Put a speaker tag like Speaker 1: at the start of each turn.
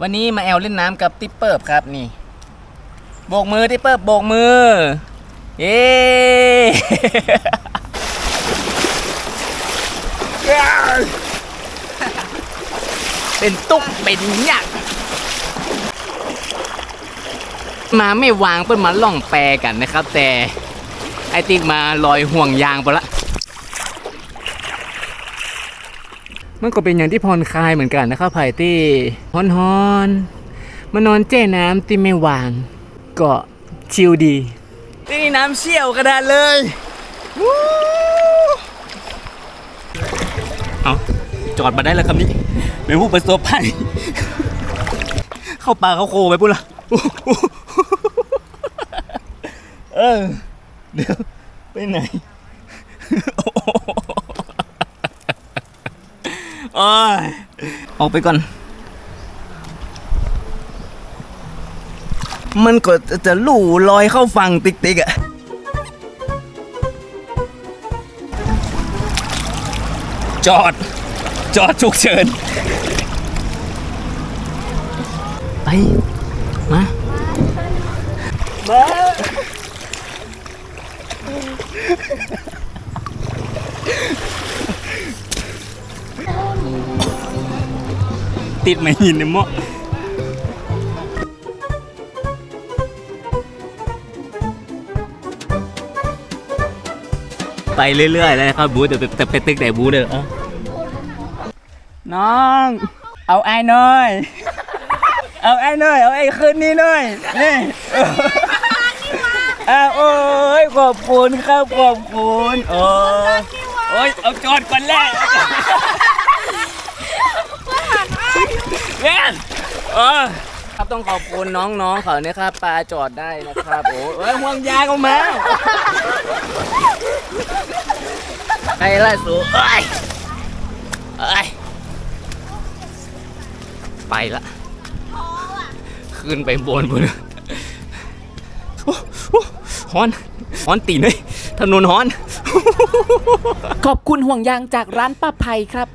Speaker 1: วันนี้มาแอลเล่นน้ำกับติ๊ปเปิบครับนี่ โบกมือติ๊ปเปิบโบกมือ เย้เป็นตุ๊กเป็นยักษ์มาไม่วางเปิ้นมาล่องแปรกันนะครับ แต่ไอติ๊กมาลอยห่วงยางไปละ มันก็เป็นอย่างที่ผ่อนคลายเหมือนกันนะครับไผ่ที่ฮอนฮอนๆมานอนแจ้น้ำที่ไม่วางก็ชิลดีที่นี่น้ำเชี่ยวกระดานเลยวู้เอาจอดมาได้แล้วครับนี่เป็นผู้ประสบภัยเข้าป่าเข้าโคไปปุ๊ละเออเดี๋ยวไปไหน โอ้ยออกไปก่อน มันก็จะลู่ลอยเข้าฝั่งติ๊กติ๊กอะจอด จอดฉุกเฉิน ไป มามา ติดไม่หินในหม้อไปเรื่อยๆเลยนะครับบูธแต่แต่ไปตึกแต่บูธเด้อเอาน้อง เอาไอ้หน่อย เอาไอ้หน่อย เอาไอ้คืนนี้หน่อยนี่อ้าวโอ้ยขอบคุณครับขอบคุณโอ้ยโอ้ยเอาจอดก่อนแรก เล่นเออ ครับต้องขอบคุณน้องๆเขาเนะครับปลาจอดได้นะครับ โอ้เอ้ยห่วงยางออกมาไอ้ล่าสูเอ้ยเอ้ยไปละขึ้นไปบนบนโอ้โหฮอนฮอนตีนเลยถนนฮอน
Speaker 2: ขอบคุณห่วงยางจากร้านป้าภัยครับ